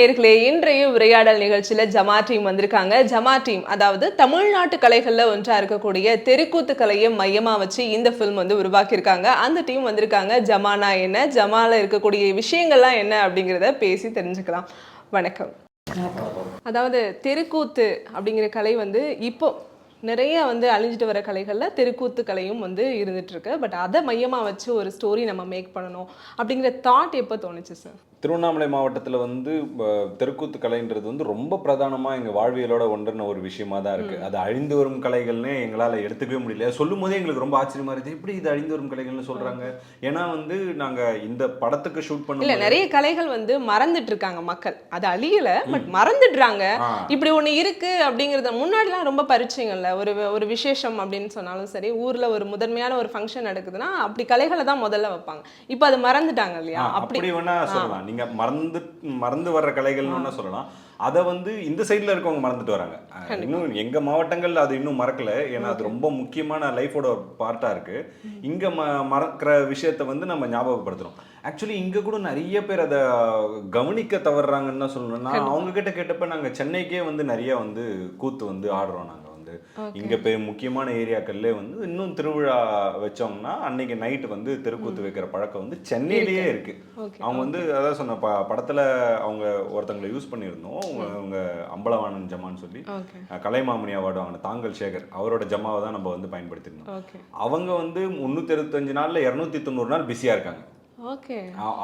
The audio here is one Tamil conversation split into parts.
நேயர்களே இன்றைய உரையாடல் நிகழ்ச்சியில ஜமா டீம் வந்திருக்காங்க. ஜமா டீம் அதாவது தமிழ்நாட்டு கலைகள்ல ஒன்றா இருக்கக்கூடிய தெருக்கூத்து கலையை மையமா வச்சு இந்த ஃபில்ம் வந்து உருவாக்கியிருக்காங்க. அந்த டீம் வந்திருக்காங்க. ஜமானா என்ன? ஜமால இருக்கக்கூடிய விஷயங்கள்லாம் என்ன அப்படிங்கிறத பேசி தெரிஞ்சுக்கலாம். வணக்கம். அதாவது தெருக்கூத்து அப்படிங்கிற கலை வந்து இப்போ நிறைய வந்து அழிஞ்சிட்டு வர கலைகளில் தெருக்கூத்து கலையும் வந்து இருந்துட்டு இருக்கு. பட் அதை மையமாக வச்சு ஒரு ஸ்டோரி நம்ம மேக் பண்ணணும் அப்படிங்கிற தாட் எப்போ தோணுச்சு சார் திருவண்ணாமலை மாவட்டத்தில் வந்து தெருக்கூத்து கலைன்றது வந்து ரொம்ப பிரதானமாக எங்கள் வாழ்வியலோட ஒன்றுன ஒரு விஷயமா தான் இருக்குது அது அழிந்து வரும் கலைகள்னு எங்களால் எடுத்துக்கவே முடியல. சொல்லும் போதே எங்களுக்கு ரொம்ப ஆச்சரியமா இருந்துச்சு. எப்படி இது அழிந்து வரும் கலைகள்னு சொல்கிறாங்க ஏன்னா வந்து நாங்கள் இந்த படத்துக்கு ஷூட் இல்ல பண்ண நிறைய கலைகள் வந்து மறந்துட்டு இருக்காங்க மக்கள். அது அழியல பட் மறந்துடுறாங்க. இப்படி ஒண்ணு இருக்கு அப்படிங்கறத முன்னாடிலாம் ரொம்ப பரிச்சயங்கள்ல ஒரு ஒரு விசேஷம் அப்படின்னு சொன்னாலும் சரி ஊர்ல ஒரு முதன்மையான ஒரு ஃபங்க்ஷன் நடக்குதுன்னா அப்படி கலைகளை தான் முதல்ல வைப்பாங்க. இப்போ அது மறந்துட்டாங்க இல்லையா? அப்படி. வேணா சொல்லலாம். நீங்க மறந்து மறந்து வர்ற கலைகள்னு வேணா சொல்லலாம். அதை வந்து இந்த சைடுல இருக்கவங்க மறந்துட்டு வராங்க. இன்னும் எங்க மாவட்டங்கள்ல அது இன்னும் மறக்கல. ஏன்னா அது ரொம்ப முக்கியமான லைஃபோட ஒரு பார்ட்டா இருக்கு. இங்க ம மறக்கிற விஷயத்த வந்து நம்ம ஞாபகப்படுத்துறோம். ஆக்சுவலி இங்க கூட நிறைய பேர் அதை கவனிக்க தவறுறாங்கன்னு தான் சொல்லணும்னா அவங்க கிட்ட கேட்டப்ப நாங்க சென்னைக்கே வந்து நிறைய வந்து கூத்து வந்து ஆடுறோம் நாங்க. வந்து இங்க பெ முக்கியமான ஏரியாக்கள்ல வந்து இன்னும் திருவிழா வச்சோம்னா அன்னைக்கு நைட் வந்து தெருக்கூத்து வைக்கிற பழக்கம் வந்து சென்னையிலேயே இருக்கு. அவங்க வந்து அதான் சொன்ன ப படத்துல அவங்க ஒருத்தங்களை யூஸ் பண்ணியிருந்தோம். அவங்க அவங்க அம்பலவாணன் ஜமான்னு சொல்லி. கலைமாமணி அவார்டு வாங்கின தாங்கல் சேகர் அவரோட ஜமாவை தான் நம்ம வந்து பயன்படுத்தியிருந்தோம். ஓகே அவங்க வந்து முந்நூற்றி அறுபத்தஞ்சு நாள்ல இரநூத்தி தொண்ணூறு நாள் பிஸியா இருக்காங்க. ஓகே.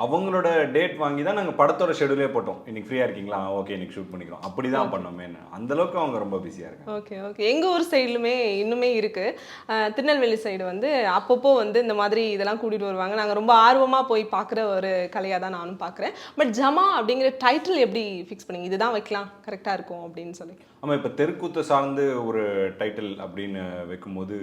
அவங்களோட டேட் வாங்கி தான் நாங்கள் படத்தோட ஷெடியூலே போட்டோம். இன்னைக்கு ஃப்ரீயாக இருக்கீங்களா? ஓகே இன்னைக்கு ஷூட் பண்ணிக்கிறோம். அப்படி தான் பண்ணோமே அந்த அளவுக்கு அவங்க ரொம்ப பிஸியாக இருக்காங்க. Okay okay. எங்க ஊர் சைடுலுமே இன்னுமே இருக்கு. அஹ், திருநெல்வேலி சைடு வந்து அப்பப்போ வந்து இந்த மாதிரி இதெல்லாம் கூட்டிட்டு வருவாங்க. நாங்க ரொம்ப ஆர்வமா போய் பார்க்குற ஒரு கலையா தான் நானும் பார்க்குறேன் பட் ஜமா அப்படிங்கிற டைட்டில் எப்படி ஃபிக்ஸ் பண்ணீங்க? இதுதான் வைக்கலாம். கரெக்டா இருக்கும் அப்படின்னு சொல்லி. ஆமாம் இப்போ தெருக்கூத்தை சார்ந்து ஒரு டைட்டில் அப்படின்னு வைக்கும்போது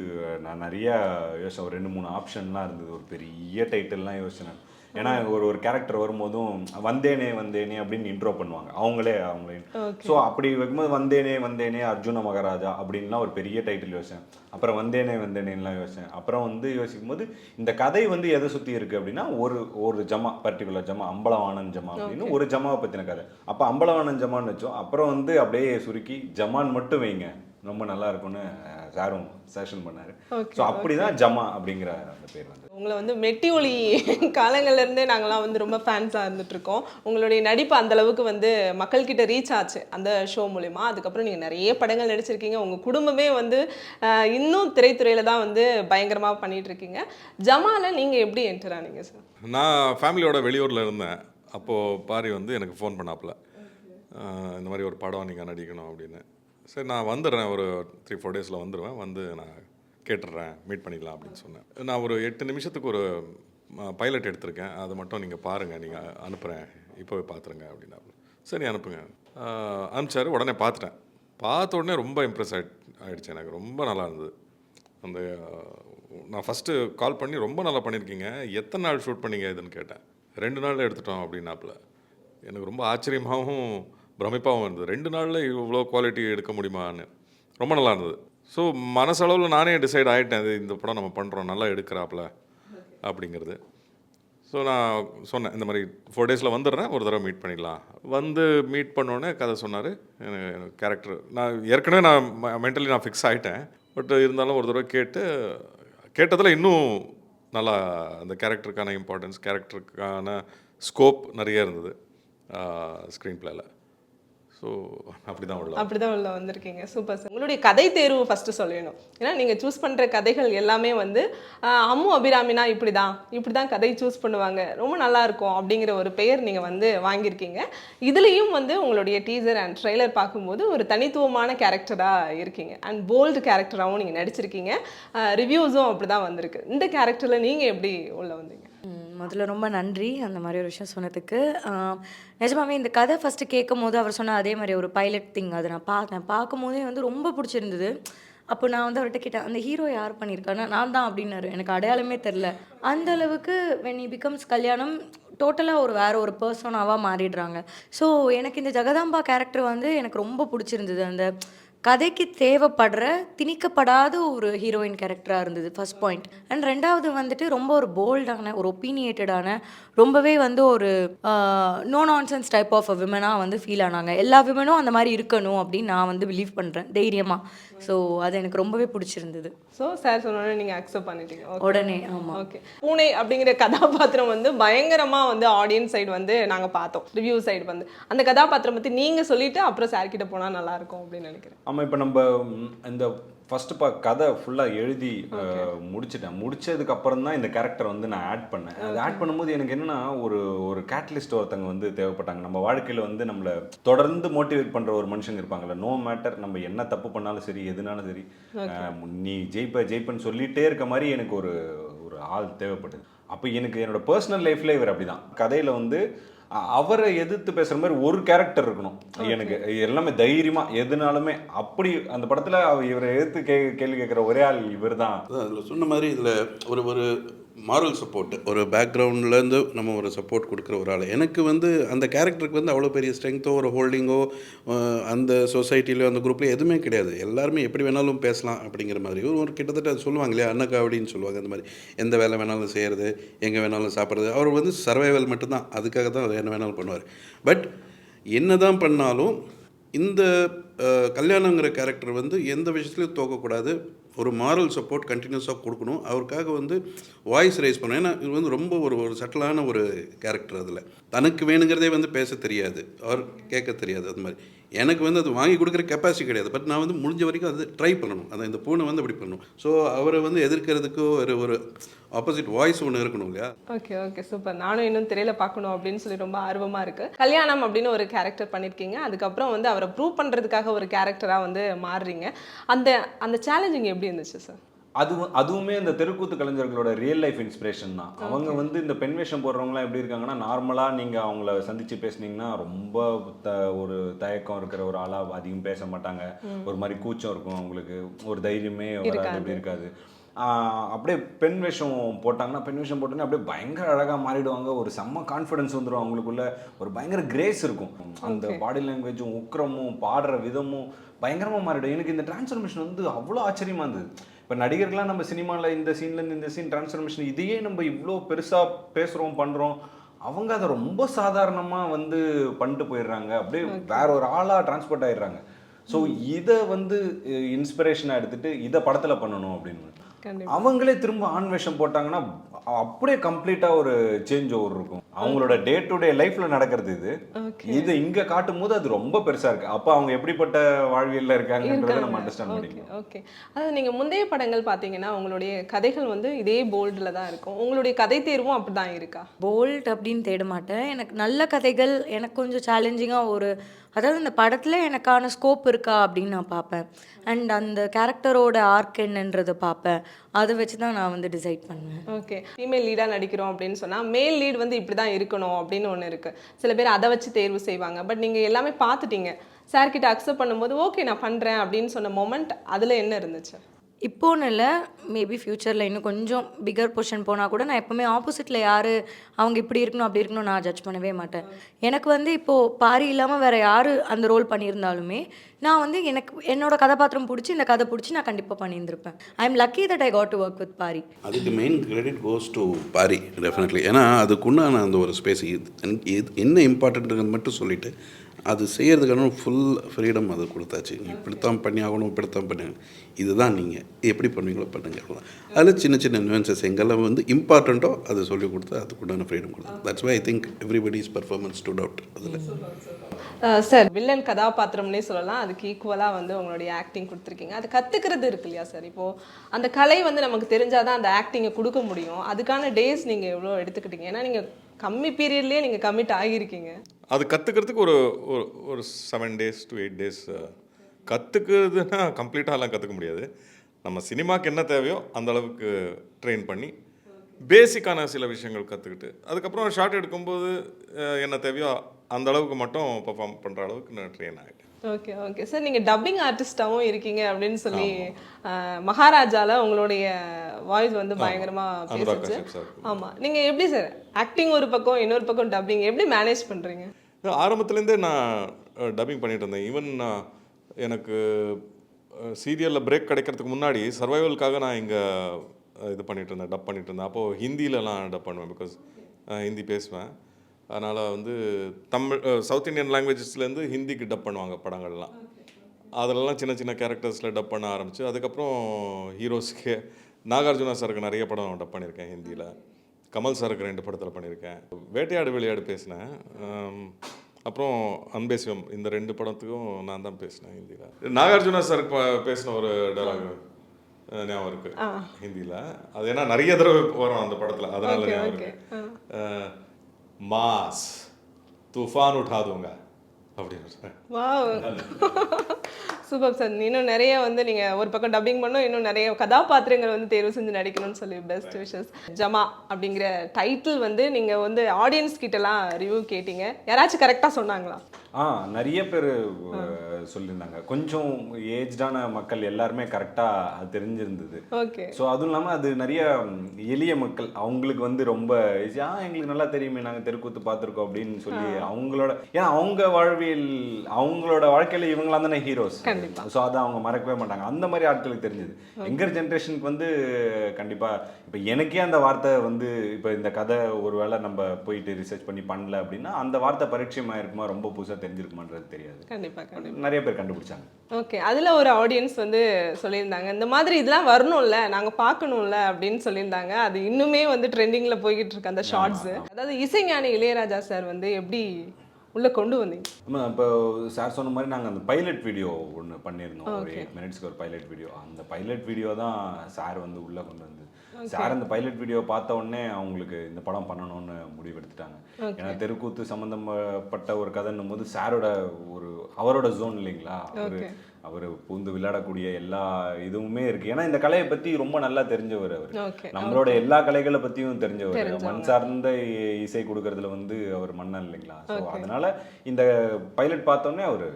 நான் நிறையா யோசிச்சேன் ஒரு ரெண்டு மூணு ஆப்ஷன்லாம் இருந்தது. ஒரு பெரிய டைட்டில்லாம் யோசிச்சேன் ஏன்னா ஒரு ஒரு கேரக்டர் வரும்போதும் வந்தேனே வந்தேனே அப்படின்னு இன்ட்ரோ பண்ணுவாங்க. அவங்களே அவங்களே. ஸோ அப்படி வைக்கும்போது வந்தேனே வந்தேனே அர்ஜுன மகாராஜா அப்படின்லாம் ஒரு பெரிய டைட்டில் யோசிச்சேன் அப்புறம் வந்தேனே வந்தேனேலாம் யோசிச்சேன் அப்புறம் வந்து யோசிக்கும் போது இந்த கதை வந்து எதை சுற்றி இருக்கு அப்படின்னா ஒரு ஒரு ஜமா பர்டிகுலர் ஜமா அம்பலவாணன் ஜமா அப்படின்னு ஒரு ஜமாவை பற்றின கதை. அப்போ அம்பலவாணன் ஜமான்னு வச்சோம். அப்புறம் வந்து அப்படியே சுருக்கி ஜமான் மட்டும் வைங்க. ரொம்ப நல்லா இருக்கும்னு சாரும் செஷன் பண்ணாரு. ஸோ அப்படிதான் ஜமா அப்படிங்கிற அந்த பேர் வந்து உங்களை வந்து மெட்டி ஒளி காலங்கள்ல இருந்தே நாங்களாம் வந்து ரொம்ப ஃபேன்ஸாக இருந்துட்டு இருக்கோம் உங்களுடைய நடிப்பு அந்த அளவுக்கு வந்து மக்கள்கிட்ட ரீச் ஆச்சு அந்த ஷோ மூலிமா அதுக்கப்புறம் நீங்கள் நிறைய படங்கள் நடிச்சிருக்கீங்க. உங்கள் குடும்பமே வந்து இன்னும் திரைத்துறையில தான் வந்து பயங்கரமாக பண்ணிட்டு இருக்கீங்க ஜமால நீங்கள் எப்படி என்டர் ஆனீங்க சார் நான் ஃபேமிலியோட வெளியூரில் இருந்தேன். அப்போது பாரி வந்து எனக்கு ஃபோன் பண்ணாப்புல. இந்த மாதிரி ஒரு படம் நீங்கள் நடிக்கணும் அப்படின்னு. சரி நான் வந்துடுறேன். ஒரு த்ரீ ஃபோர் டேஸில் வந்துடுவேன். வந்து நான் கேட்டுடுறேன். மீட் பண்ணிக்கலாம் அப்படின்னு சொன்னேன். நான் ஒரு எட்டு நிமிஷத்துக்கு ஒரு பைலட் எடுத்திருக்கேன். அதை மட்டும் நீங்கள் பாருங்கள் நீங்கள் அனுப்புகிறேன் இப்போவே பார்த்துருங்க அப்படின்னாப்புல சரி அனுப்புங்க. அனுப்பிச்சார் அனுப்பிச்சாரு. உடனே பார்த்துட்டேன் பார்த்த உடனே ரொம்ப இம்ப்ரெஸ் ஆகி ஆயிடுச்சு எனக்கு. ரொம்ப நல்லா இருந்தது. அந்த நான் ஃபஸ்ட்டு கால் பண்ணி ரொம்ப நல்லா பண்ணியிருக்கீங்க எத்தனை நாள் ஷூட் பண்ணீங்க இதுன்னு கேட்டேன். ரெண்டு நாளில் எடுத்துட்டோம் அப்படின்னாப்புல எனக்கு ரொம்ப ஆச்சரியமாகவும் பிரமிப்பாகவும் இருந்தது. ரெண்டு நாளில் இவ்வளோ குவாலிட்டி எடுக்க முடியுமான்னு. ரொம்ப நல்லா இருந்தது. ஸோ மனசளவில் நானே டிசைட் ஆகிட்டேன் இது இந்த படம் நம்ம பண்ணுறோம் நல்லா எடுக்கிறாப்புல அப்படிங்கிறது. ஸோ நான் சொன்னேன் இந்த மாதிரி ஃபோர் டேஸில் வந்துடுறேன். ஒரு தடவை மீட் பண்ணிடலாம். வந்து மீட் பண்ணோன்னே கதை சொன்னார். எனக்கு கேரக்டர் நான் ஏற்கனவே நான் மென்டலி நான் ஃபிக்ஸ் ஆகிட்டேன் பட் இருந்தாலும் ஒரு தடவை கேட்டு கேட்டதில் இன்னும் நல்லா அந்த கேரக்டருக்கான இம்பார்ட்டன்ஸ் கேரக்டருக்கான ஸ்கோப் நிறைய இருந்தது ஸ்க்ரீன் பிளேயில் ஸோ அப்படி தான் உள்ள அப்படிதான் உள்ள வந்திருக்கீங்க. சூப்பர் சார் உங்களுடைய கதை தேர்வு ஃபர்ஸ்ட் சொல்லணும். ஏன்னா நீங்க சூஸ் பண்ற கதைகள் எல்லாமே வந்து அம்மு அபிராமினா இப்படிதான். இப்படிதான் கதை சூஸ் பண்ணுவாங்க. ரொம்ப நல்லா இருக்கும் அப்படிங்கிற ஒரு பெயர் நீங்க வந்து வாங்கியிருக்கீங்க. இதுலயும் வந்து உங்களுடைய டீசர் அண்ட் ட்ரெய்லர் பார்க்கும்போது ஒரு தனித்துவமான கேரக்டரா இருக்கீங்க. அண்ட் போல்டு கேரக்டராகவும் நீங்க நடிச்சிருக்கீங்க. ரிவ்யூஸும் அப்படிதான் வந்திருக்கு. இந்த கேரக்டர்ல நீங்க எப்படி உள்ள வந்தீங்க? ம், முதல்ல ரொம்ப நன்றி அந்த மாதிரி ஒரு விஷயம் சொன்னதுக்கு. நிஜமாவே இந்த கதை ஃபஸ்ட்டு கேட்கும் போது அவர் சொன்ன அதே மாதிரி ஒரு பைலட் திங் அதை நான் பார்த்தேன். பார்க்கும் போதே வந்து ரொம்ப பிடிச்சிருந்தது. அப்போ நான் வந்து அவர்கிட்ட கேட்டேன் அந்த ஹீரோ யார் பண்ணியிருக்காருன்னா நான் தான் அப்படின்னாரு. எனக்கு அடையாளமே தெரில அந்த அளவுக்கு வென் இ பிகம்ஸ் கல்யாணம் டோட்டலாக ஒரு வேற ஒரு பர்சனாவாக மாறிடுறாங்க. ஸோ எனக்கு இந்த ஜெகதாம்பா கேரக்டர் வந்து எனக்கு ரொம்ப பிடிச்சிருந்தது. அந்த கதைக்கு தேவைப்படுற திணிக்கப்படாத ஒரு ஹீரோயின் கேரக்டராக இருந்தது ஃபர்ஸ்ட் பாயிண்ட் அண்ட் ரெண்டாவது வந்துட்டு ரொம்ப ஒரு போல்டான ஒரு ஒப்பீனியேட்டடான ரொம்பவே வந்து ஒரு நோ நான்சென்ஸ் டைப் ஆஃப் விமனாக வந்து ஃபீல் ஆனாங்க. எல்லா விமனும் அந்த மாதிரி இருக்கணும் அப்படின்னு நான் வந்து பிலீவ் பண்ணுறேன் தைரியமாக ஸோ அது எனக்கு ரொம்பவே பிடிச்சிருந்தது. ஸோ சார் சொன்னோடனே நீங்கள் அக்செப்ட் பண்ணிட்டீங்க. உடனே ஆமாம் ஓகே பூனை அப்படிங்கிற கதாபாத்திரம் வந்து பயங்கரமா வந்து ஆடியன்ஸ் சைடு வந்து நாங்க பார்த்தோம். ரிவ்யூ சைடு வந்து. அந்த கதாபாத்திரம் பத்தி நீங்க சொல்லிட்டு அப்புறம் சார் கிட்ட போனா நல்லா இருக்கும் அப்படின்னு நினைக்கிறேன். ஆமாம் இப்போ நம்ம இந்த ஃபர்ஸ்ட் பா கதை ஃபுல்லாக எழுதி முடிச்சிட்டேன். முடிச்சதுக்கு அப்புறம் தான் இந்த கேரக்டர் வந்து நான் ஆட் பண்ணேன். அது ஆட் பண்ணும்போது எனக்கு என்னன்னா ஒரு ஒரு கேட்டலிஸ்ட் ஒருத்தங்க வந்து தேவைப்பட்டாங்க. நம்ம வாழ்க்கையில் வந்து நம்மளை தொடர்ந்து மோட்டிவேட் பண்ணுற ஒரு மனுஷங்க இருப்பாங்கல்ல. நோ மேட்டர் நம்ம என்ன தப்பு பண்ணாலும் சரி எதுனாலும் சரி நீ ஜெயிப்ப ஜெயிப்பன்னு சொல்லிட்டே இருக்க மாதிரி எனக்கு ஒரு ஒரு ஆள் தேவைப்படுது அப்போ எனக்கு என்னோட பர்சனல் லைஃப்ல இவர் அப்படிதான். கதையில் வந்து அவரை எதிர்த்து பேசுற மாதிரி ஒரு கேரக்டர் இருக்கணும். எனக்கு எல்லாமே தைரியமா எதுனாலுமே அப்படி அந்த படத்துல அவ இவரை எதிர்த்து கே கேள்வி கேட்குற ஒரே ஆள் இவர்தான். அதான் அதில் சொன்ன மாதிரி இதில் ஒரு ஒரு மாரல் சப்போர்ட் ஒரு பேக்ரவுண்ட்லேருந்து நம்ம ஒரு சப்போர்ட் கொடுக்குற ஒரு ஆள். எனக்கு வந்து அந்த கேரக்டருக்கு வந்து அவ்வளோ பெரிய ஸ்ட்ரென்த்தோ ஒரு ஹோல்டிங்கோ அந்த சொசைட்டிலையோ அந்த குரூப்லையோ எதுவுமே கிடையாது. எல்லாருமே எப்படி வேணாலும் பேசலாம் அப்படிங்கிற மாதிரி. ஒரு ஒரு கிட்டத்தட்ட சொல்லுவாங்க இல்லையா? அன்னக்காவடின்னு சொல்லுவாங்க அந்த மாதிரி. எந்த வேலை வேணாலும் செய்கிறது எங்கே வேணாலும் சாப்பிட்றது. அவர் வந்து சர்வைவல் மட்டும்தான். அதுக்காக தான் என்ன வேணாலும் பண்ணுவார். பட் என்ன தான் பண்ணாலும் இந்த கல்யாணங்கிற கேரக்டர் வந்து எந்த விஷயத்துலையும் தோக்கக்கூடாது. ஒரு மாரல் சப்போர்ட் கண்டினியூஸாக கொடுக்கணும். அவருக்காக வந்து வாய்ஸ் ரைஸ் பண்ணணும். ஏன்னா இது வந்து ரொம்ப ஒரு ஒரு சட்டலான ஒரு கேரக்டர் அதில். தனக்கு வேணுங்கிறதே வந்து பேச தெரியாது. அவர் கேட்க தெரியாது. அது மாதிரி. எனக்கு வந்து அது வாங்கி கொடுக்குற கெப்பாசிட்டி கிடையாது. பட் நான் வந்து முடிஞ்ச வரைக்கும் அது ட்ரை பண்ணணும். அதை இந்த பூனை வந்து அப்படி பண்ணணும். ஸோ அவரை வந்து எதிர்க்கிறதுக்கு ஒரு ஒரு ஆப்போசிட் வாய்ஸ் ஒன்று இருக்கணும் இல்லையா? ஓகே ஓகே சூப்பர் நானும் இன்னும் திரையில பார்க்கணும் அப்படின்னு சொல்லி ரொம்ப ஆர்வமாக இருக்கு. கல்யாணம் அப்படின்னு ஒரு கேரக்டர் பண்ணியிருக்கீங்க அதுக்கப்புறம் வந்து அவரை ப்ரூவ் பண்ணுறதுக்காக ஒரு கேரக்டராக வந்து மாறுறீங்க. அந்த அந்த சேலஞ்சிங் எப்படி இருந்துச்சு சார் அதுவும் அதுவுமே இந்த தெருக்கூத்து கலைஞர்களோட ரியல் லைஃப் இன்ஸ்பிரேஷன் தான். அவங்க வந்து இந்த பெண் வேஷம் போடுறவங்களாம் எப்படி இருக்காங்கன்னா நார்மலாக நீங்கள் அவங்கள சந்திச்சு பேசுனீங்கன்னா ரொம்ப த ஒரு தயக்கம் இருக்கிற ஒரு ஆளாக அதிகம் பேச மாட்டாங்க. ஒரு மாதிரி கூச்சம் இருக்கும் அவங்களுக்கு. ஒரு தைரியமே வராது அப்படி இருக்காது. அப்படியே பெண் வேஷம் போட்டாங்கன்னா பெண் வேஷம் போட்டோன்னே அப்படியே பயங்கர அழகாக மாறிடுவாங்க. ஒரு செம்ம கான்ஃபிடன்ஸ் வந்துடும் அவங்களுக்குள்ள. ஒரு பயங்கர கிரேஸ் இருக்கும். அந்த பாடி லாங்குவேஜும் உக்கிரமும் பாடுற விதமும் பயங்கரமாக மாறிடும். எனக்கு இந்த டிரான்ஸ்ஃபர்மேஷன் வந்து அவ்வளோ ஆச்சரியமா இருந்தது. இப்போ நடிகர்களாக நம்ம சினிமாவில் இந்த சீன்லேருந்து இந்த சீன் டிரான்ஸ்ஃபர்மேஷன் இதையே நம்ம இவ்வளோ பெருசாக பேசுகிறோம் பண்ணுறோம் அவங்க அதை ரொம்ப சாதாரணமாக வந்து பண்ணிட்டு போயிடுறாங்க. அப்படியே வேற ஒரு ஆளாக டிரான்ஸ்போர்ட் ஆயிடுறாங்க. ஸோ இதை வந்து இன்ஸ்பிரேஷனாக எடுத்துட்டு இதை படத்தில் பண்ணணும் அப்படின்னு. அவங்களே திரும்ப ஆண் வேஷம் போட்டாங்கன்னா அப்படியே கம்ப்ளீட்டாக ஒரு சேஞ்ச் ஓவர் இருக்கும். அவங்களோட டே டு டே லைஃப்ல நடக்கிறது இது. ஓகே இது இங்க காட்டும் போது அது ரொம்ப பெருசா இருக்கு. அப்ப அவங்க எப்படிப்பட்ட வாழ்வியல்ல இருக்காங்கன்றதை நம்ம அண்டர்ஸ்டாண்ட் ஓகே பண்ணிக்கலாம் ஓகே அதாவது நீங்க முந்தைய படங்கள் பார்த்தீங்கன்னா உங்களுடைய கதைகள் வந்து இதே போல்டில் தான் இருக்கும். உங்களுடைய கதை தேர்வும் அப்படிதான் இருக்கா? போல்ட் அப்படின்னு தேட மாட்டேன். எனக்கு நல்ல கதைகள் எனக்கு கொஞ்சம் சேலஞ்சிங்காக ஒரு அதாவது இந்த படத்தில் எனக்கான ஸ்கோப் இருக்கா அப்படின்னு நான் பார்ப்பேன். அண்ட் அந்த கேரக்டரோட ஆர்க் என்னன்றதை பார்ப்பேன். அதை வச்சு தான் நான் வந்து டிசைட் பண்ணுவேன். ஓகே ஃபீமேல் லீடாக நடிக்கிறோம் அப்படின்னு சொன்னால் மேல் லீட் வந்து இப்படி தான் இருக்கணும் அப்படின்னு ஒன்று இருக்குது சில பேர் அதை வச்சு தேர்வு செய்வாங்க. பட் நீங்கள் எல்லாமே பார்த்துட்டீங்க. சார் கிட்ட அக்செப்ட் பண்ணும்போது ஓகே நான் பண்ணுறேன் அப்படின்னு சொன்ன மொமெண்ட் அதில் என்ன இருந்துச்சு? இப்போன்னு இல்லை மேபி ஃப்யூச்சரில் இன்னும் கொஞ்சம் பிகர் பொர்ஷன் போனால் கூட நான் எப்போவுமே ஆப்போசிட்டில் யார் அவங்க இப்படி இருக்கணும் அப்படி இருக்கணும் நான் ஜட்ஜ் பண்ணவே மாட்டேன். எனக்கு வந்து இப்போது பாரி இல்லாமல் வேறு யார் அந்த ரோல் பண்ணியிருந்தாலுமே நான் வந்து எனக்கு என்னோட கதாபாத்திரம் பிடிச்சி இந்த கதை பிடிச்சி நான் கண்டிப்பாக பண்ணியிருந்திருப்பேன். I am lucky that I got to work with Pari. அதுக்கு main credit goes to Pari definitely ஏன்னா அதுக்குண்டான அந்த ஒரு ஸ்பேஸ் என்ன இம்பார்ட்டன்ட்டுங்கிறது மட்டும் சொல்லிவிட்டு அது செய்யறதுக்கான ஃபுல் ஃப்ரீடம் அது கொடுத்தாச்சு. நீ இப்படித்தான் பண்ணி ஆகணும் இப்படித்தான் பண்ணி இதுதான் நீங்கள் எப்படி பண்ணுவீங்களோ பண்ணுங்க அதில் சின்ன சின்ன நியூன்சஸ் எங்கெல்லாம் வந்து இம்பார்ட்டண்ட்டோ அதை சொல்லி கொடுத்து அதுக்குண்டான ஃப்ரீடம் கொடுத்தோம் that's why I think everybody's performance to doubt அதில். சார் வில்லன் கதாபாத்திரம்னே சொல்லலாம். அதுக்கு ஈக்குவலாக வந்து உங்களுடைய ஆக்டிங் கொடுத்துருக்கீங்க. அது கற்றுக்கிறது இருக்கு இல்லையா சார்? இப்போது அந்த கலை வந்து நமக்கு தெரிஞ்சாதான் அந்த ஆக்டிங்கை கொடுக்க முடியும். அதுக்கான டேஸ் நீங்கள் எவ்வளோ எடுத்துக்கிட்டீங்க? ஏன்னா நீங்கள் கம்மி பீரியட்லேயே நீங்கள் கமிட் ஆகியிருக்கீங்க. அது கற்றுக்கிறதுக்கு ஒரு ஒரு seven days to eight days கற்றுக்கிறதுனா கம்ப்ளீட்டாக கற்றுக்க முடியாது. நம்ம சினிமாக்கு என்ன தேவையோ அந்த அளவுக்கு ட்ரெயின் பண்ணி பேசிக்கான சில விஷயங்கள் கற்றுக்கிட்டு அதுக்கப்புறம் ஷார்ட் எடுக்கும்போது என்ன தேவையோ அந்த அளவுக்கு மட்டும் பெர்ஃபார்ம் பண்ணுற அளவுக்கு நான் ட்ரெயின் ஆகிட்டேன் ஓகே ஓகே சார் நீங்கள் டப்பிங் ஆர்டிஸ்டாகவும் இருக்கீங்க அப்படின்னு சொல்லி அஹ், மகாராஜால உங்களுடைய வாய்ஸ் வந்து பயங்கரமா அனுராக் பேசுச்சு. ஆமாம் நீங்கள் எப்படி சார் ஆக்டிங் ஒரு பக்கம் இன்னொரு பக்கம் டப்பிங் எப்படி மேனேஜ் பண்ணுறீங்க ஆரம்பத்துலேருந்தே நான் டப்பிங் பண்ணிட்டு இருந்தேன். ஈவன் எனக்கு சீரியலில் பிரேக் கிடைக்கிறதுக்கு முன்னாடி சர்வைவலுக்காக நான் இங்கே இது பண்ணிட்டு இருந்தேன் டப் பண்ணிட்டு இருந்தேன். அப்போது ஹிந்திலலாம் டப் பண்ணுவேன் பிகாஸ் ஹிந்தி பேசுவேன். அதனால் வந்து தமிழ் சவுத் இந்தியன் லாங்குவேஜஸ்லேருந்து ஹிந்திக்கு டப் பண்ணுவாங்க படங்கள்லாம். அதிலலாம் சின்ன சின்ன கேரக்டர்ஸில் டப் பண்ண ஆரம்பிச்சு அதுக்கப்புறம் ஹீரோஸ்க்கு நாகார்ஜுனா சாருக்கு நிறைய படம் அவன்கிட்ட பண்ணியிருக்கேன் ஹிந்தியில். கமல் சாருக்கு ரெண்டு படத்தில் பண்ணியிருக்கேன். வேட்டையாடு விளையாடு பேசினேன். அப்புறம் அன்பேசிவம் இந்த ரெண்டு படத்துக்கும் நான் தான் பேசினேன் ஹிந்தியில். நாகார்ஜுனா சாருக்கு பேசின ஒரு டைலாக் ஞாபகம் இருக்கு ஹிந்தியில். அது ஏன்னா நிறைய தடவை வரும் அந்த படத்தில் அதனால ஞாபகம் இருக்கு. மாஸ் தூஃபான் உठाதூங்க சூப்பர் சார். இன்னும் நிறைய வந்து நீங்க ஒரு பக்கம் டப்பிங் பண்ணும் இன்னும் நிறைய கதாபாத்திரங்கள் வந்து தேர்வு செஞ்சு நடிக்கணும்னு சொல்லி பெஸ்ட் விஷஸ் ஜமா அப்படிங்கிற டைட்டில் வந்து நீங்க வந்து ஆடியன்ஸ் கிட்டலாம் ரிவ்யூ கேட்டீங்க. யாராச்சும் கரெக்டா சொன்னாங்களா? ஆ நிறைய பேர் சொல்லியிருந்தாங்க. கொஞ்சம் ஏஜ்டான மக்கள் எல்லாருமே கரெக்டாக அது தெரிஞ்சிருந்தது. ஓகே. ஸோ அதுவும் இல்லாமல் அது நிறைய எளிய மக்கள் அவங்களுக்கு வந்து ரொம்ப ஆ எங்களுக்கு நல்லா தெரியுமே நாங்கள் தெருக்கூத்து பார்த்துருக்கோம் அப்படின்னு சொல்லி அவங்களோட ஏன்னா அவங்க வாழ்வியல் அவங்களோட வாழ்க்கையில் இவங்களாம் தானே ஹீரோஸ் கண்டிப்பா. ஸோ அதை அவங்க மறக்கவே மாட்டாங்க. அந்த மாதிரி ஆட்களுக்கு தெரிஞ்சது. எங்கர் ஜென்ரேஷனுக்கு வந்து கண்டிப்பாக இப்போ எனக்கே அந்த வார்த்தை வந்து இப்போ இந்த கதை ஒருவேளை நம்ம போயிட்டு ரிசர்ச் பண்ணி பண்ணல அப்படின்னா அந்த வார்த்தை பரிச்சயமாக இருக்குமா ரொம்ப புதுசாக தெரிஞ்சிருக்குமான்றது தெரியாது. கண்டிப்பா கண்டிப்பா. நிறைய பேர் கண்டுபிடிச்சாங்க. ஓகே அதுல ஒரு ஆடியன்ஸ் வந்து சொல்லியிருந்தாங்க இந்த மாதிரி இதெல்லாம் வரணும்ல நாங்க பார்க்கணும்ல அப்படின்னு சொல்லியிருந்தாங்க. அது இன்னுமே வந்து ட்ரெண்டிங்ல போய்கிட்டு இருக்கு அந்த ஷார்ட்ஸ் அதாவது இசைஞானி இளையராஜா சார் வந்து எப்படி உள்ள கொண்டு வந்தீங்க? ஆமாம் இப்போ சார் சொன்ன மாதிரி நாங்கள் அந்த பைலட் வீடியோ ஒன்று பண்ணியிருந்தோம். ஒரு எயிட் மினிட்ஸ்க்கு ஒரு பைலட் வீடியோ அந்த பைலட் வீடியோ தான் சார் வந்து உள்ளே கொண்டு வந்து சார் அந்த பைலட் வீடியோ பார்த்த உடனே அவங்களுக்கு இந்த படம் பண்ணணும்னு முடிவெடுத்துட்டாங்க. ஏன்னா தெருக்கூத்து சம்மந்தப்பட்ட ஒரு கதைன்னும் போது சாரோட ஒரு அவரோட ஜோன் இல்லைங்களா? அவர் அவர் பூந்து விளையாடக்கூடிய எல்லா இதுவுமே இருக்கு. ஏன்னா இந்த கலையை பத்தி ரொம்ப நல்லா தெரிஞ்சவர் அவர். நம்மளோட எல்லா கலைகளை பத்தியும் தெரிஞ்சவர். மண் சார்ந்த இசை கொடுக்கறதுல வந்து அவர் மன்னன் இல்லைங்களா? ஸோ அதனால இந்த பைலட் பார்த்தோன்னே அவர்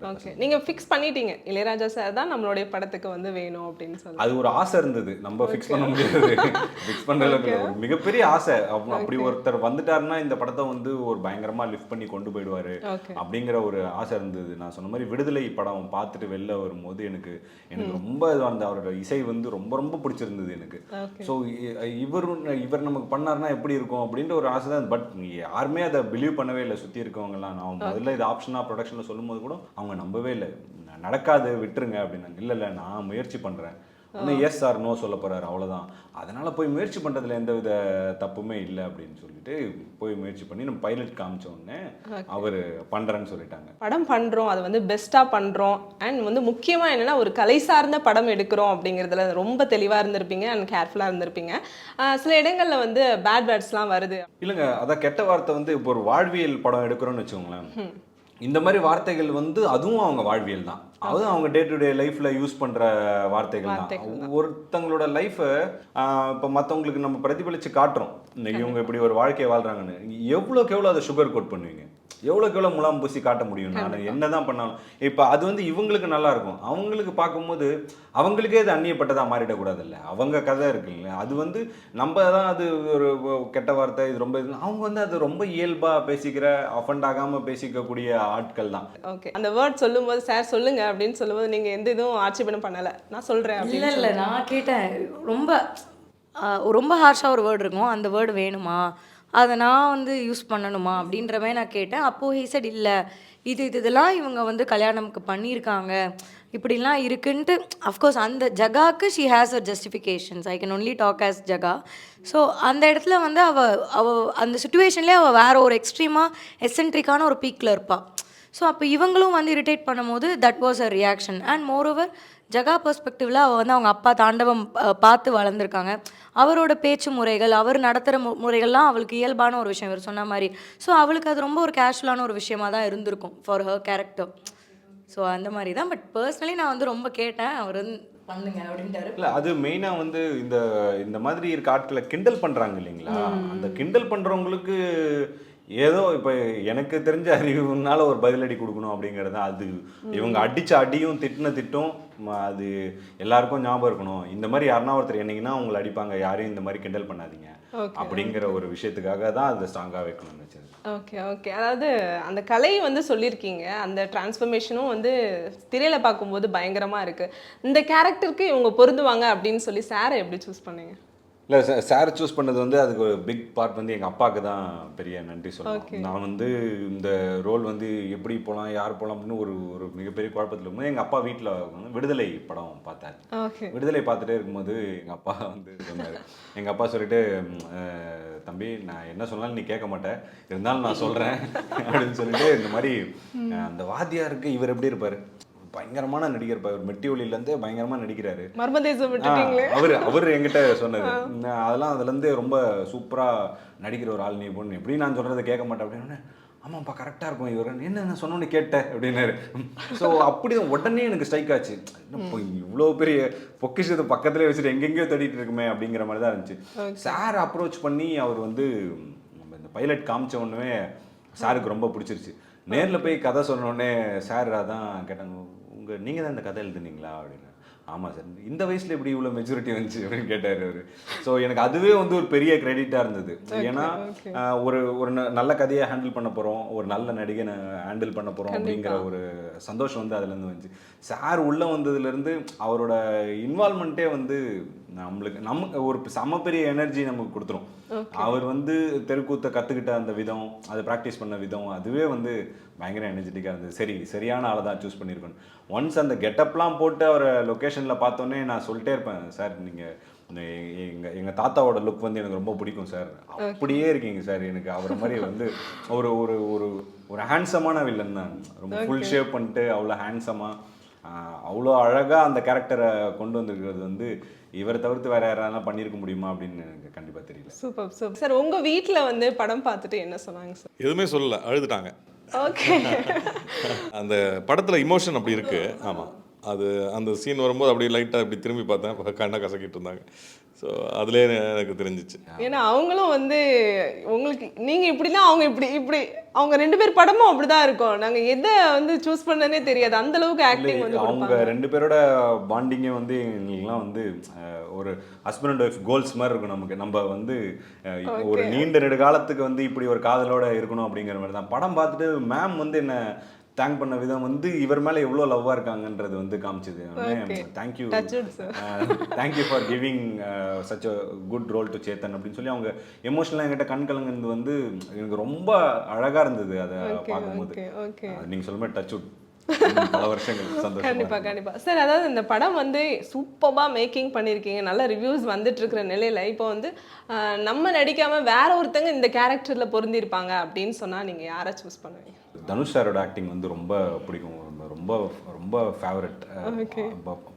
ஓகே நீங்க ஃபிக்ஸ் பண்ணிட்டீங்க. இளையராஜா சார் தான் நம்மளுடைய படத்துக்கு வந்து வேணும் அப்படின்னு சொல்லி அது ஒரு ஆசை இருந்தது. நம்ம ஃபிக்ஸ் பண்ண முடியாது. ஃபிக்ஸ். ஒரு மிகப்பெரிய ஆசை. அப்ப- அப்படி ஒருத்தர் வந்துட்டாருன்னா இந்த படத்தை வந்து ஒரு பயங்கரமா லிஃப்ட் பண்ணி கொண்டு போயிடுவாரு அப்படிங்கிற ஒரு ஆசை இருந்தது. நான் சொன்ன மாதிரி விடுதலை படம் பார்த்துட்டு வெளில வரும்போது எனக்கு எனக்கு ரொம்ப அந்த அவரோட இசை வந்து ரொம்ப ரொம்ப பிடிச்சிருந்தது எனக்கு. ஸோ இவர் இவர் நமக்கு பண்ணாருன்னா எப்படி இருக்கும் அப்படின்ற ஒரு ஆசை தான். பட் யாருமே அதை பிலீவ் பண்ணவே இல்லை. சுற்றி இருக்கவங்கலாம் நான் முதல்ல இது ஆப்ஷனாக ப்ரொடக்ஷனில் சொல்லும்போது கூட அவங்க நம்பவே இல்லை. நடக்காது விட்டுருங்க அப்படின்னாங்க இல்லை இல்லை நான் முயற்சி பண்ணுறேன் ஒன்று எஸ் ஆர் நோ சொல்ல போகிறாரு அவ்வளோதான் அதனால் போய் முயற்சி பண்ணுறதுல எந்த வித தப்புமே இல்லை அப்படின்னு சொல்லிட்டு போய் முயற்சி பண்ணி நம்ம பைலட் காமிச்ச உடனே அவர் பண்ணுறேன்னு சொல்லிட்டாங்க. படம் பண்றோம் அது வந்து பெஸ்டா பண்றோம். அண்ட் வந்து முக்கியமா என்னன்னா ஒரு கலை சார்ந்த படம் எடுக்கிறோம் அப்படிங்கிறதுல ரொம்ப தெளிவா இருந்திருப்பீங்க அண்ட் கேர்ஃபுல்லா இருந்திருப்பீங்க. சில இடங்கள்ல வந்து பேட் வேர்ட்ஸ்லாம் வருது. இல்லைங்க அதான் கெட்ட வார்த்தை வந்து இப்போ ஒரு வாழ்வியல் படம் எடுக்கிறோம்னு வச்சுக்கோங்களேன். இந்த மாதிரி வார்த்தைகள் வந்து அதுவும் அவங்க வாழ்வியல் தான். அதுவும் அவங்க டே டு டே லைஃப்ல யூஸ் பண்ற வார்த்தைகள் தான். ஒருத்தங்களோட லைஃபை இப்போ மற்றவங்களுக்கு நம்ம பிரதிபலிச்சு காட்டுறோம். இன்னைக்கு இவங்க இப்படி ஒரு வாழ்க்கையை வாழ்றாங்கன்னு. எவ்வளோக்கு எவ்வளோ அதை சுகர் கோட் பண்ணுவீங்க? எவ்வளோக்கு எவ்வளோ முலாம் பூசி காட்ட முடியும்? நான் என்னதான் பண்ணாலும். இப்போ அது வந்து இவங்களுக்கு நல்லா இருக்கும். அவங்களுக்கு பார்க்கும்போது அவங்களுக்கே அது அந்நியப்பட்டதாக மாறிடக்கூடாதுல்ல. அவங்க கதை இருக்குல்ல அது வந்து நம்ம தான் அது ஒரு கெட்ட வார்த்தை இது ரொம்ப இது அவங்க வந்து அது ரொம்ப இயல்பாக பேசிக்கிற அஃபண்ட் ஆகாமல் பேசிக்கக்கூடிய ஆட்கள் தான். ஓகே அந்த வேர்ட் சொல்லும்போது சார் சொல்லுங்க அப்படின்னு சொல்லும்போது நீங்க எந்த இதுவும் ஆட்சேபனம் பண்ணல. நான் சொல்றேன் இல்லை அப்படின்னு இல்லை நான் கேட்டேன். ரொம்ப ஆஹ், ரொம்ப ஹார்ஷாக ஒரு வேர்டு இருக்கும். அந்த வேர்டு வேணுமா? அதை நான் வந்து யூஸ் பண்ணணுமா அப்படின்ற மாதிரி நான் கேட்டேன். அப்போது ஹீசட் இல்லை இது இது இதெல்லாம் இவங்க வந்து கல்யாணம்க்கு பண்ணியிருக்காங்க. இப்படிலாம் இருக்குன்ட்டு அஃப்கோர்ஸ் அந்த ஜகாக்கு she has a justifications I can only talk as Jaga so அந்த இடத்துல வந்து அவள் அவள் அந்த சுச்சுவேஷன்லேயே அவள் வேறு ஒரு எக்ஸ்ட்ரீமாக எசென்ட்ரிக்கான ஒரு பீக்கில் இருப்பாள் ஸோ அப்போ இவங்களும் வந்து இரிட்டேட் பண்ணும்போது that was a reaction and moreover Jaga பெர்ஸ்பெக்டிவில் அவள் வந்து அவங்க அப்பா தாண்டவம் பார்த்து வளர்ந்துருக்காங்க. அவரோட பேச்சு முறைகள் அவர் நடத்துகிற மு முறைகள்லாம் அவளுக்கு இயல்பான ஒரு விஷயம். இவர் சொன்ன மாதிரி. ஸோ அவளுக்கு அது ரொம்ப ஒரு கேஷுவலான ஒரு விஷயமா தான் இருந்திருக்கும் ஃபார் ஹர் கேரக்டர் ஸோ அந்த மாதிரி தான். பட் பர்சனலி நான் வந்து ரொம்ப கேட்டேன். அவர் வந்து பண்ணுங்க அப்படின்ட்டாரு. இல்லை அது மெயினாக வந்து இந்த இந்த மாதிரி இருக்க ஆட்களை கிண்டல் பண்ணுறாங்க இல்லைங்களா? அந்த கிண்டல் பண்ணுறவங்களுக்கு ஏதோ இப்போ எனக்கு தெரிஞ்ச அறிவுனால ஒரு பதிலடி கொடுக்கணும் அப்படிங்கிறது அது. இவங்க அடிச்ச அடியும் திட்டின திட்டும் அது எல்லாருக்கும் ஞாபகம் இருக்கணும். இந்த மாதிரி யாருன்னா ஒருத்தர் என்னைக்குன்னா உங்களை அடிப்பாங்க யாரையும் இந்த மாதிரி கிண்டல் பண்ணாதீங்க அப்படிங்கிற ஒரு விஷயத்துக்காக தான் அது ஸ்ட்ராங்காக வைக்கணும்னு வச்சது ஓகே ஓகே. அதாவது அந்த கலையை வந்து சொல்லியிருக்கீங்க. அந்த டிரான்ஸ்ஃபர்மேஷனும் வந்து திரையில பார்க்கும்போது பயங்கரமா இருக்கு. இந்த கேரக்டருக்கு இவங்க பொருந்துவாங்க அப்படின்னு சொல்லி சாரை எப்படி சூஸ் பண்ணீங்க? இல்லை சார் சூஸ் பண்ணது வந்து அதுக்கு ஒரு பிக் பார்ட் வந்து எங்கள் அப்பாவுக்கு தான் பெரிய நன்றி. சொல்லணும். நான் வந்து இந்த ரோல் வந்து எப்படி போகலாம் யார் போகலாம் அப்படின்னு ஒரு ஒரு மிகப்பெரிய குழப்பத்தில் இருக்கும்போது எங்கள் அப்பா வீட்டில் விடுதலை படம் பார்த்தாரு. விடுதலை பார்த்துட்டே இருக்கும்போது எங்கள் அப்பா வந்து சொன்னார். எங்கள் அப்பா சொல்லிட்டு "ம், அஹ், தம்பி நான் என்ன சொன்னாலும் நீ கேட்க மாட்டேன் இருந்தாலும் நான் சொல்கிறேன் அப்படின்னு சொல்லிட்டு இந்த மாதிரி அந்த வாத்தியாருக்கு இவர் எப்படி இருப்பார்? பயங்கரமான நடிகர் இருப்பார் மெட்டி ஒளியிலேருந்தே பயங்கரமாக நடிக்கிறாரு அவர் அவர் என்கிட்ட சொன்னது அதெல்லாம் அதுலேருந்து ரொம்ப சூப்பராக நடிக்கிற ஒரு ஆள் நீ பொண்ணு. எப்படி நான் சொல்கிறத கேட்க மாட்டேன். அப்படின்னு ஆமாப்பா கரெக்டாக இருக்கும் இவர். என்ன நான் சொன்னோன்னு கேட்டேன். அப்படின்னாரு. ஸோ அப்படி உடனே எனக்கு ஸ்ட்ரைக் ஆச்சு. இப்போ இவ்வளோ பெரிய பொக்கிஷத்தை பக்கத்துலேயே வச்சுட்டு எங்கெங்கேயோ தேடிட்டு இருக்குமே அப்படிங்கிற மாதிரி தான் இருந்துச்சு. சார் அப்ரோச் பண்ணி அவர் வந்து நம்ம இந்த பைலட் காமிச்ச உடனே சாருக்கு ரொம்ப பிடிச்சிருச்சு. நேரில் போய் கதை சொன்ன உடனே சார் அதான் கேட்டாங்க உங்கள் நீங்கள் தான் இந்த கதை எழுதுனீங்களா அப்படின்னு. ஆமாம் சார் இந்த வயசில் எப்படி இவ்வளோ மெச்சூரிட்டி வந்துச்சு அப்படின்னு கேட்டார் அவர். ஸோ எனக்கு அதுவே வந்து ஒரு பெரிய கிரெடிட்டாக இருந்தது. ஏன்னா ஒரு ஒரு நல்ல கதையை ஹேண்டில் பண்ண போகிறோம் ஒரு நல்ல நடிகனை ஹேண்டில் பண்ண போகிறோம் அப்படிங்கிற ஒரு சந்தோஷம் வந்து அதுலேருந்து வந்துச்சு. சார் உள்ளே வந்ததுலேருந்து அவரோட இன்வால்மெண்ட்டே வந்து நம்மளுக்கு நம்ம ஒரு செம பெரிய எனர்ஜி நமக்கு கொடுத்துரும். அவர் வந்து தெருக்கூத்தை கற்றுக்கிட்ட அந்த விதம் அதை ப்ராக்டிஸ் பண்ண விதம் அதுவே வந்து பயங்கர எனர்ஜெட்டிக்காக இருந்தது. சரி சரியான ஆளை தான் சூஸ் பண்ணியிருக்கணும் ஒன்ஸ் அந்த கெட்டப்லாம் போட்டு அவரை லொக்கேஷனில் பார்த்தோன்னே நான் சொல்லிட்டே இருப்பேன் சார் நீங்கள் எங்கள் எங்கள் தாத்தாவோட லுக் வந்து எனக்கு ரொம்ப பிடிக்கும் சார். அப்படியே இருக்கீங்க சார். எனக்கு அவரை மாதிரி வந்து ஒரு ஒரு ஒரு ஒரு ஹேண்ட்ஸமான வில்லன் தான். ரொம்ப ஃபுல் ஷேப் பண்ணிட்டு அவ்வளோ ஹேண்ட்ஸமாக அவ்வளோ அழகாக அந்த கேரக்டரை கொண்டு வந்திருக்கிறது வந்து இவரை தவிர்த்து வேற யாராவது பண்ணியிருக்க முடியுமா அப்படின்னு எனக்கு கண்டிப்பாக தெரியல. Super super. சார் உங்க வீட்ல வந்து படம் பார்த்துட்டு என்ன சொன்னாங்க சார்? எதுவுமே சொல்லல அழுதுட்டாங்க. ஓகே. அந்த படத்தில் இமோஷன் அப்படி இருக்கு. ஆமாம் அது அந்த சீன் வரும்போது அப்படியே லைட்டாக இப்படி திரும்பி பார்த்தேன். கண்ணை கசக்கிட்டு இருந்தாங்க. ஸோ அதுலேயே எனக்கு தெரிஞ்சிச்சு. ஏன்னா அவங்களும் வந்து உங்களுக்கு நீங்க இப்படிலாம் அவங்க இப்படி இப்படி அவங்க ரெண்டு பேர் படமும் அப்படிதான் இருக்கும். நாங்க எதை வந்து சூஸ் பண்ணனே தெரியாது. அந்த அளவுக்கு ஆக்டிங் வந்து அவங்க ரெண்டு பேரோட பாண்டிங்கே வந்து எங்களுக்குலாம் வந்து ஒரு ஹஸ்பண்ட் அண்ட் ஒய்ஃப் கோல்ஸ் மாதிரி இருக்கும் நமக்கு. நம்ம வந்து ஒரு நீண்ட நெடுகாலத்துக்கு வந்து இப்படி ஒரு காதலோட இருக்கணும் அப்படிங்கிற மாதிரி தான். படம் பார்த்துட்டு மேம் வந்து என்ன தேங்க் பண்ண விதம் வந்து இவர் மேலே எவ்வளோ லவ்வாக இருக்காங்கன்றது வந்து காமிச்சது. Thank you. Thank you for giving such a good role to Chetan அப்படின்னு சொல்லி அவங்க எமோஷனலாக என்கிட்ட கண் கலங்குனது வந்து எனக்கு ரொம்ப அழகாக இருந்தது அதை பார்க்கும்போது okay, okay. அது நீங்க சொல்ல மாதிரி டச் உட் பல வருஷங்கள் சந்தோஷம் கண்டிப்பா கண்டிப்பா. சார் அதாவது இந்த படம் வந்து சூப்பரா மேக்கிங் பண்ணியிருக்கீங்க நல்ல ரிவ்யூஸ் வந்துட்டு இருக்கிற நிலையில. இப்போ வந்து நம்ம நடிக்காம வேற ஒருத்தங்க இந்த கேரக்டர்ல பொருந்திருப்பாங்க அப்படின்னு சொன்னா நீங்க யாரை சூஸ் பண்ணுவீங்க? தனுஷ் சாரோட ஆக்டிங் வந்து ரொம்ப பிடிக்கும். ரொம்ப- ரொம்ப ஃபேவரட்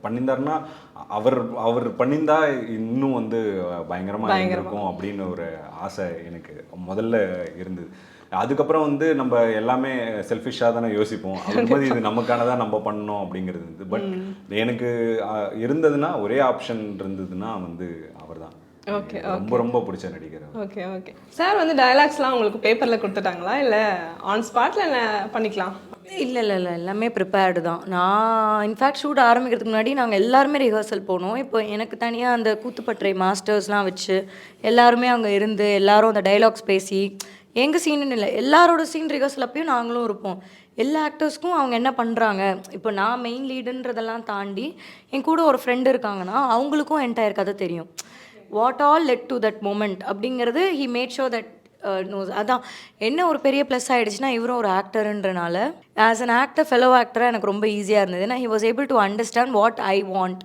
பண்ணியிருந்தாருன்னா அவர் அவர் பண்ணியிருந்தா இன்னும் வந்து பயங்கரமா இருக்கும் அப்படின்னு ஒரு ஆசை எனக்கு முதல்ல இருந்தது. அதுக்கப்புறம் வந்து நம்ம எல்லாமே செல்ஃபிஷாக தானே யோசிப்போம். அதுமாதிரி இது நமக்கானதா நம்ம பண்ணணும் அப்படிங்கிறது வந்து. பட் எனக்கு இருந்ததுன்னா ஒரே ஆப்ஷன் இருந்ததுன்னா வந்து அவர்தான். Okay, ரொம்ப ரொம்ப பிடிச்ச நடிகர் அவர். Okay okay. சார் வந்து டயலாக்ஸ்லாம் உங்களுக்கு பேப்பர்ல கொடுத்துட்டாங்களா? இல்ல ஆன் ஸ்பாட்ல என்ன பண்ணிக்கலாம்? இல்லை இல்லை இல்லை. எல்லாமே ப்ரிப்பேர்டு தான். நான் இன்ஃபேக்ட் ஷூட் ஆரம்பிக்கிறதுக்கு முன்னாடி நாங்கள் எல்லாருமே ரிஹர்சல் போனோம். இப்போ எனக்கு தனியாக அந்த கூத்துப்பற்றை மாஸ்டர்ஸ்லாம் வச்சு எல்லாருமே அங்கே இருந்து எல்லாரும் அந்த டைலாக்ஸ் பேசி எங்கள் சீனுன்னு இல்லை. எல்லாரோட சீன் ரிகர்சல் அப்பயும் நாங்களும் இருப்போம். எல்லா ஆக்டர்ஸ்க்கும் அவங்க என்ன பண்ணுறாங்க இப்போ நான் மெயின் லீடுன்றதெல்லாம் தாண்டி என் கூட ஒரு ஃப்ரெண்டு இருக்காங்கன்னா அவங்களுக்கும் என்டையர் கதை தெரியும். What all led to that moment அப்படிங்கிறது he made show that Uh, knows அதான் என்ன ஒரு பெரிய ப்ளஸ் ஆகிடுச்சுன்னா இவரும் ஒரு ஆக்டருன்றனால ஆஸ் அன் ஆக்டர் ஃபெலோ ஆக்டராக எனக்கு ரொம்ப ஈஸியாக இருந்தது. ஏன்னா he was able to understand what I want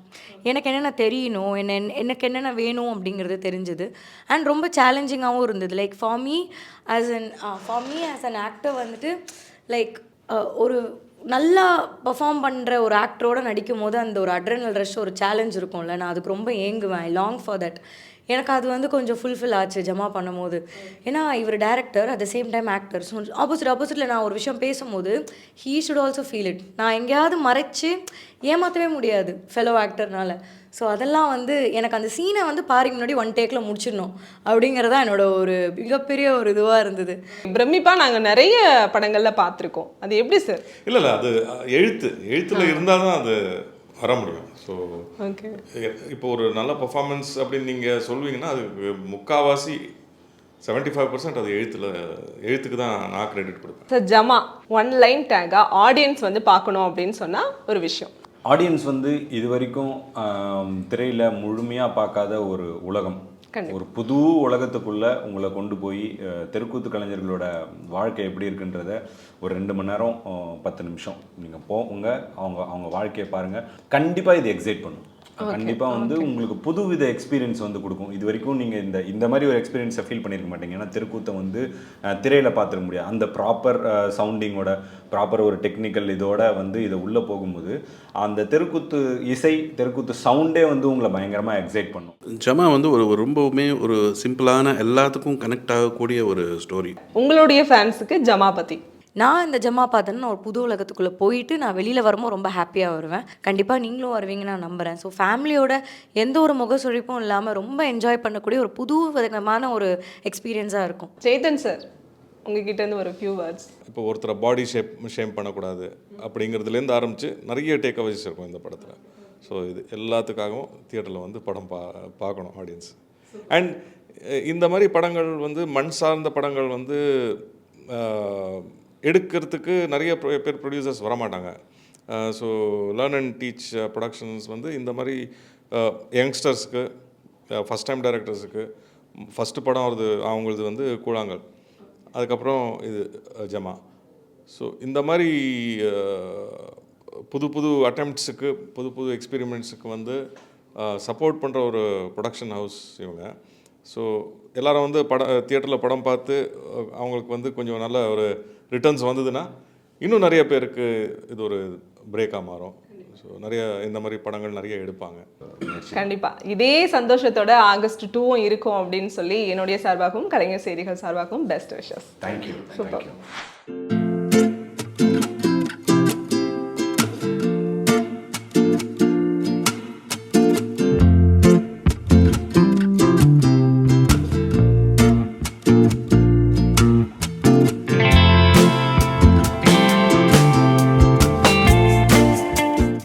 எனக்கு என்னென்ன தெரியணும் என்ன எனக்கு என்னென்ன வேணும் அப்படிங்கிறது தெரிஞ்சுது. அண்ட் ரொம்ப சேலஞ்சிங்காகவும் இருந்தது. Like for me as an for me as an actor வந்துட்டு லைக் uh, ஒரு நல்லா பர்ஃபார்ம் பண்ணுற ஒரு ஆக்டரோட நடிக்கும் போது அந்த ஒரு அட்ரனல் ரஷ் ஒரு சேலஞ்ச் இருக்கும்ல நான் அதுக்கு ரொம்ப ஏங்குவேன். லாங் ஃபார் தட் எனக்கு அது வந்து கொஞ்சம் ஃபுல்ஃபில் ஆச்சு ஜமா பண்ணும்போது. ஏன்னா இவர் director at the same time actor so opposite ஆப்போசிட்டில் நான் ஒரு விஷயம் பேசும்போது he should also feel it நான் எங்கேயாவது மறைச்சு ஏமாற்றவே முடியாது ஃபெலோ ஆக்டர்னால ஸோ அதெல்லாம் வந்து எனக்கு அந்த சீனை வந்து பாருங்க முன்னாடி ஒன் டேக்கில் முடிச்சிடணும் அப்படிங்கிறதா என்னோட ஒரு மிகப்பெரிய ஒரு இதுவாக இருந்தது. பிரமிப்பா நாங்க நிறைய படங்கள்ல பார்த்திருக்கோம். அது எப்படி சார் இல்லை இல்லை அது எழுத்து. எழுத்தில் இருந்தால் தான் அது வர முடியும். ஸோ ஓகே இப்போ ஒரு நல்ல பர்ஃபார்மன்ஸ் அப்படின்னு நீங்கள் சொல்வீங்கன்னா அதுக்கு முக்காவாசி 75% ஃபைவ் பர்சன்ட் அது எழுத்தில் எழுத்துக்கு தான் நான் கிரெடிட் கொடுப்பேன். சார் ஜமா ஒன் லைன் டேகா ஆடியன்ஸ் வந்து பார்க்கணும் அப்படின்னு சொன்னா ஒரு விஷயம். ஆடியன்ஸ் வந்து இது வரைக்கும் திரையில் முழுமையாக பார்க்காத ஒரு உலகம். ஒரு புது உலகத்துக்குள்ள உங்களை கொண்டு போய் தெருக்கூத்து கலைஞர்களோட வாழ்க்கை எப்படி இருக்குன்றத ஒரு ரெண்டு மணி நேரம் பத்து நிமிஷம். நீங்கள் போங்க அவங்க அவங்க வாழ்க்கையை பாருங்கள் கண்டிப்பாக இது எக்ஸைட் பண்ணும். கண்டிப்பாக வந்து உங்களுக்கு புதுவித எக்ஸ்பீரியன்ஸ் வந்து கொடுக்கும். இது வரைக்கும் நீங்கள் இந்த இந்த மாதிரி ஒரு எக்ஸ்பீரியன்ஸை ஃபீல் பண்ணியிருக்க மாட்டீங்க. ஏன்னா தெருக்கூத்தை வந்து திரையில் பார்த்துட முடியாது. அந்த ப்ராப்பர் சவுண்டிங்கோட ப்ராப்பர் ஒரு டெக்னிக்கல் இதோட வந்து இதை உள்ளே போகும்போது அந்த தெருக்கூத்து இசை தெருக்கூத்து சவுண்டே வந்து உங்களை பயங்கரமாக எக்ஸைட் பண்ணும். ஜமா வந்து ஒரு ஒரு ரொம்பவுமே ஒரு சிம்பிளான எல்லாத்துக்கும் கனெக்ட் ஆகக்கூடிய ஒரு ஸ்டோரி உங்களுடைய ஃபேன்ஸுக்கு ஜமா பத்தி. நான் இந்த ஜமா பார்த்தேன்னா ஒரு புது உலகத்துக்குள்ளே போயிட்டு நான் வெளியில் வரும்போது ரொம்ப ஹாப்பியாக வருவேன். கண்டிப்பாக நீங்களும் வருவீங்கன்னு நான் நம்புகிறேன் ஸோ ஃபேமிலியோட எந்த ஒரு முகசுழிப்பும் இல்லாமல் ரொம்ப என்ஜாய் பண்ணக்கூடிய ஒரு புது விதமான ஒரு எக்ஸ்பீரியன்ஸாக இருக்கும். சேத்தன் சார் உங்ககிட்ட இருந்து ஒரு ஃபியூ வேர்ட்ஸ் இப்போ ஒருத்தரை பாடி ஷேப் ஷேம் பண்ணக்கூடாது அப்படிங்கிறதுலேருந்து ஆரம்பித்து நிறைய டேக் அவேஸ் இருக்கும் இந்த படத்தில். ஸோ இது எல்லாத்துக்காகவும் தியேட்டரில் வந்து படம் பா பார்க்கணும் ஆடியன்ஸ் அண்ட் இந்த மாதிரி படங்கள் வந்து மண் சார்ந்த படங்கள் வந்து எடுக்கிறதுக்கு நிறைய பேர் ப்ரொடியூசர்ஸ் வரமாட்டாங்க. So learn and teach productions வந்து இந்த மாதிரி யங்ஸ்டர்ஸ்க்கு ஃபஸ்ட் டைம் டைரக்டர்ஸுக்கு ஃபஸ்ட்டு படம் வருது அவங்களது வந்து கூழாங்கல். அதுக்கப்புறம் இது ஜமா. ஸோ இந்த மாதிரி புது புது அட்டம்ப்ட்ஸுக்கு புது புது எக்ஸ்பெரிமெண்ட்ஸுக்கு வந்து சப்போர்ட் பண்ணுற ஒரு ப்ரொடக்ஷன் ஹவுஸ் இவங்க. ஸோ எல்லோரும் வந்து படம் தியேட்டரில் படம் பார்த்து அவங்களுக்கு வந்து கொஞ்சம் நல்ல ஒரு ரிட்டர்ன்ஸ் வந்ததுன்னா இன்னும் நிறைய பேருக்கு இது ஒரு பிரேக்காக மாறும். ஸோ நிறைய இந்த மாதிரி படங்கள் நிறைய எடுப்பாங்க. கண்டிப்பா. இதே சந்தோஷத்தோட ஆகஸ்ட் டூவும் இருக்கும் அப்படின்னு சொல்லி என்னுடைய சார்பாகவும் கலைஞர் செய்திகள் சார்பாகவும் பெஸ்ட் விஷஸ் தேங்க்யூ சூப்பர்